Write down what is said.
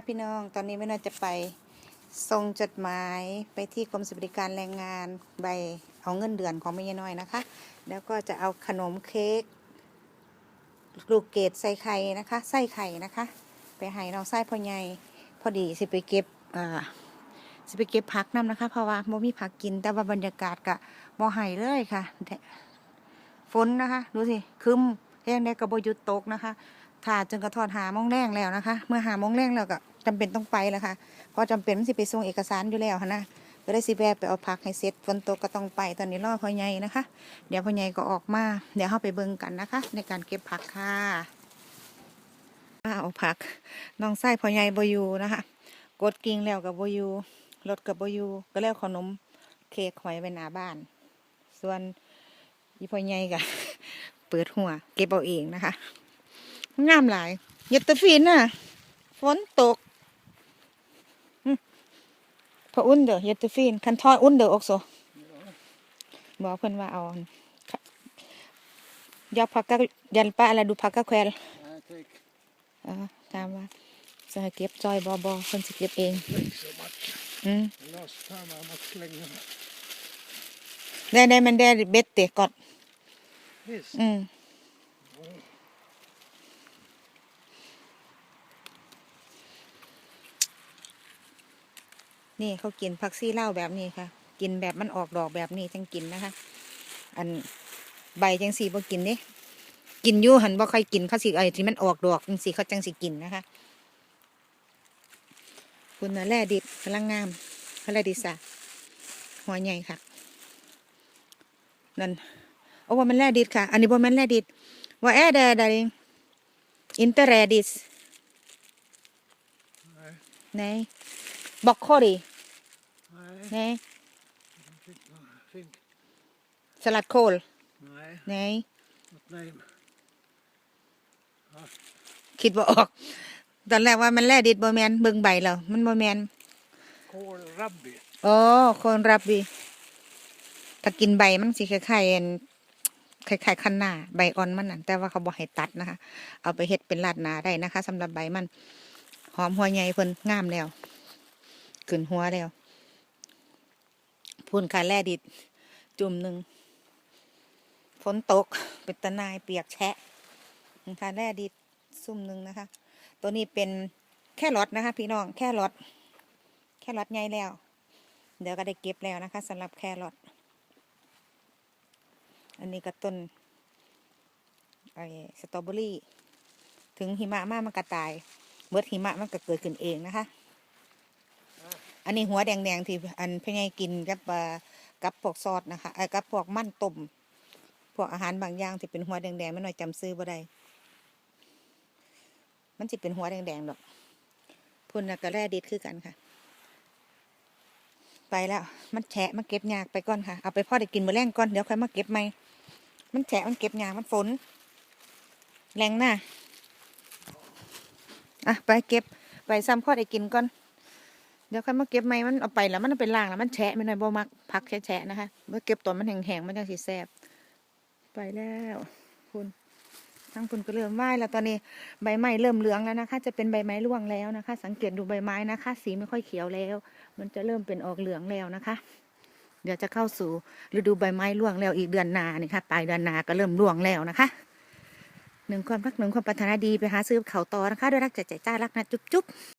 ครับพี่น้อง ตอนนี้แม่น้อยจะไปส่งจดหมายไปที่กรมสวัสดิการแรงงานใบเอาเงินเดือนของแม่ยายน้อยนะคะ แล้วก็จะเอาขนมเค้กลูกเกดใส่ไข่นะคะไส้ไข่นะคะ ไปให้น้องไส้พ่อใหญ่พอดีสิไปเก็บอ่าสิไปเก็บผักน้ำนะคะ เพราะว่าโมมีผักกินแต่ว่าบรรยากาศกะบ่ให้เลยค่ะฝนนะคะดูสิคึมแห้งได้กระโบยุดตกนะคะถ้าจนกระทอดหาโมงแรงแล้วนะคะ เมื่อหาโมงแรงแล้วก็ จำเป็นต้องไปแล้วค่ะเพราะจำเป็นมันสิไปส่งเอกสารอยู่แล้วนะก็ได้สิแวะไปเอาพักให้เสร็จฝนตกก็ต้องไปตอนนี้รอพ่อใหญ่นะคะ เดี๋ยวพ่อใหญ่ก็ออกมาเดี๋ยวเข้าไปเบิ่งกันนะคะ ในการเก็บผักค่ะมาเอาผักน้องไส้พ่อใหญ่บอยู่นะคะกดกิ่งแล้วกับบอยู่รถกับบอยู่ก็แล้วขนมเค้กหอยไว้หน้าบ้าน ส่วนอีพ่อใหญ่ก็เปิดหัว เก็บเอาเองนะคะงามหลายเยดตะฟินน่ะ ฝนตกอืม พออุ่นเด้อเยดแตะฟินคันทอดอุ่นเด้ออกโซบอกเพิ่นว่าเอายอพักก็ยันป้าอะไรดูพักก็แควล I take อ่าตามว่าจะให้เก็บจอยบอบอเพิ่นสิเก็บเอง thanks so much. อืม Last time I must slänga them. ได้ได้มันได้เบ็ดเตะกอด This. อืม นี่เขากินผักซี่เหล้าแบบนี้ค่ะ กินแบบมันออกดอกแบบนี้จังกินนะคะ อันใบจังสีบ่กินเด้กินอยู่หันบ่ค่อยกินเขาสิไอ้ที่มันออกดอกจังสีเขาจังสิกินนะคะคุณน่ะแร่ดิบกำลังงามแร่ดิสะหัวใหญ่ค่ะนั่นโอ้ว่ามันแร่ดิดค่ะ อันนี้บ่แม่นแร่ดิดว่าแอเดดาริงอินเตอร์แรดิส Nej, ไหนบอกโคดี nej, ไหน think, think. สลัดโคล Nej, ไหน not name. คิดว่าออก ตอนแรกว่ามันแร่ดิดบ่แมนเบิ่งใบแล้วมันบ่แมน Kohl rabbi. อ๋อคนรับบีถ้ากินใบมันสิคล้ายๆอันคล้ายๆคันหน้าใบอ่อนมันน่ะแต่ว่าเขาบ่ให้ตัดนะคะ เอาไปเฮ็ดเป็นลาดหนาได้นะคะสำหรับใบมัน หอมหัวใหญ่เพิ่นงามแล้วขึ้นหัวแล้ว พุ่นคาแร่ดิดจุ่มหนึ่งฝนตกเป็นตะนายเปียกแฉะคาแร่ดิดซุ่มหนึ่งนะคะ ตัวนี้เป็นแค่รอทนะคะ พี่น้องแค่รอทแค่รอทใหญ่แล้ว เดี๋ยวก็ได้เก็บแล้วนะคะสำหรับแครอทอันนี้ก็ต้นไอ้สตรอเบอรี่ ถึงหิมะมากมันก็ตายเบิดหิมะมันก็เกิดขึ้นเองนะคะ อันนี้หัวแดงๆที่อันพี่ไงกินกับกับพวกซอสนะคะเอ้กับพวกมันต้มพวกอาหารบางอย่างที่เป็นหัวแดงๆไม่น่อยจำซื้อบ่ได้มันจะเป็นหัวแดงๆดอกพุ่นน่ะแร่ดิดคือกันค่ะ ไปแล้ว มันแฉะมันเก็บยากไปก่อนค่ะ เอาไปพ่อได้กินมือแรงก่อนเดี๋ยวค่อยมาเก็บใหมมันแฉะมันเก็บยากมันฝน แรงหน้าอะไปเก็บไปซ้ำพ่อได้กินก่อน เดี๋ยวค่อยมาเก็บใหม่มันเอาไปแล้วมันเอาไปล้างแล้วมันแฉะไม่หน่อยบ่มักพักแฉะนะคะเมื่อเก็บตอนมันแห้งๆมันจังสิแซบไปแล้ว คุณทั้งคุณก็เริ่มไหวแล้วตอนนี้ใบไม้เริ่มเหลืองแล้วนะคะ จะเป็นใบไม้ร่วงแล้วนะคะ สังเกตดูใบไม้นะคะ สีไม่ค่อยเขียวแล้ว มันจะเริ่มเป็นออกเหลืองแล้วนะคะ เดี๋ยวจะเข้าสู่ฤดูใบไม้ร่วงแล้วอีกเดือนนานี่ค่ะปลายเดือนนาก็เริ่มร่วงแล้วนะคะหนึ่งความรักหนึ่งความปรารถนาดีไปหาซื้อเขาต่อนะคะด้วยรักใจใจจ้ารักนะจุ๊บจุ๊บ